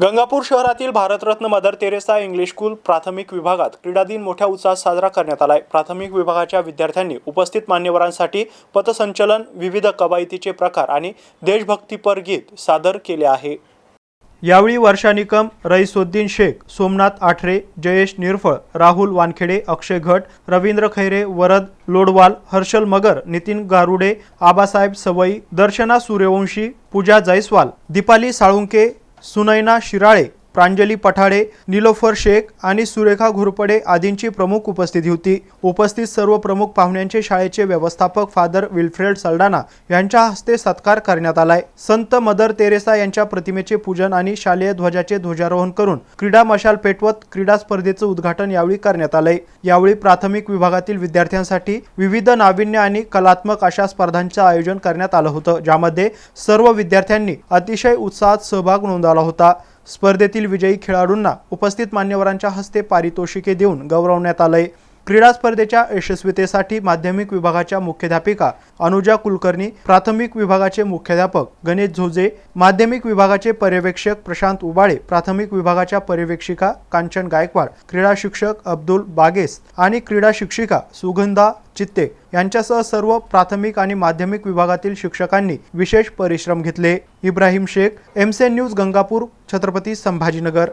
गंगापूर शहरातील भारतरत्न Mother Teresa English school प्राथमिक विभागात क्रीडा दिन मोठ्या उत्साहात साजरा करण्यात आलाय. प्राथमिक विभागाच्या विद्यार्थ्यांनी उपस्थित मान्यवरांसाठी पथसंचलन विविध कवायतीचे प्रकार आणि देशभक्तीपर गीत सादर केले आहे. यावेळी वर्षा निकम रईसुद्दीन शेख सोमनाथ आठरे जयेश निरफळ राहुल वानखेडे अक्षय घट रवींद्र खैरे वरद लोडवाल हर्षल मगर नितीन गारुडे आबासाहेब सवई दर्शना सूर्यवंशी पूजा जयस्वाल दीपाली साळुंके सुनैना शिराळे प्रांजली पठाडे निलोफर शेख आणि सुरेखा घुरपडे आदींची प्रमुख उपस्थिती होती. उपस्थित सर्व प्रमुख पाहुण्यांचे शाळेचे व्यवस्थापक फादर विल्फ्रेड सल्डाना यांच्या हस्ते सत्कार करण्यात आलाय. संत मदर तेरेसा यांच्या प्रतिमेचे पूजन आणि शालेय ध्वजाचे ध्वजारोहण करून क्रीडा मशाल पेटवत क्रीडा स्पर्धेचं उद्घाटन यावेळी करण्यात आलंय. यावेळी प्राथमिक विभागातील विद्यार्थ्यांसाठी विविध नाविन्य आणि कलात्मक अशा स्पर्धांचं आयोजन करण्यात आलं होतं ज्यामध्ये सर्व विद्यार्थ्यांनी अतिशय उत्साहात सहभाग नोंदवला होता. स्पर्धेतील विजयी खेळाडूंना उपस्थित मान्यवरांच्या हस्ते पारितोषिके देऊन गौरवण्यात आलंय. क्रीडा स्पर्धेच्या यशस्वीतेसाठी माध्यमिक विभागाच्या मुख्याध्यापिका अनुजा कुलकर्णी प्राथमिक विभागाचे मुख्याध्यापक गणेश झोजे माध्यमिक विभागाचे पर्यवेक्षक प्रशांत उबाळे प्राथमिक विभागाच्या पर्यवेक्षिका कांचन गायकवाड क्रीडा शिक्षक अब्दुल बागेस आणि क्रीडा शिक्षिका सुगंधा चित्ते यांच्यासह सर्व प्राथमिक आणि माध्यमिक विभागातील शिक्षकांनी विशेष परिश्रम घेतले. इब्राहिम शेख एमसेन न्यूज गंगापूर छत्रपती संभाजीनगर.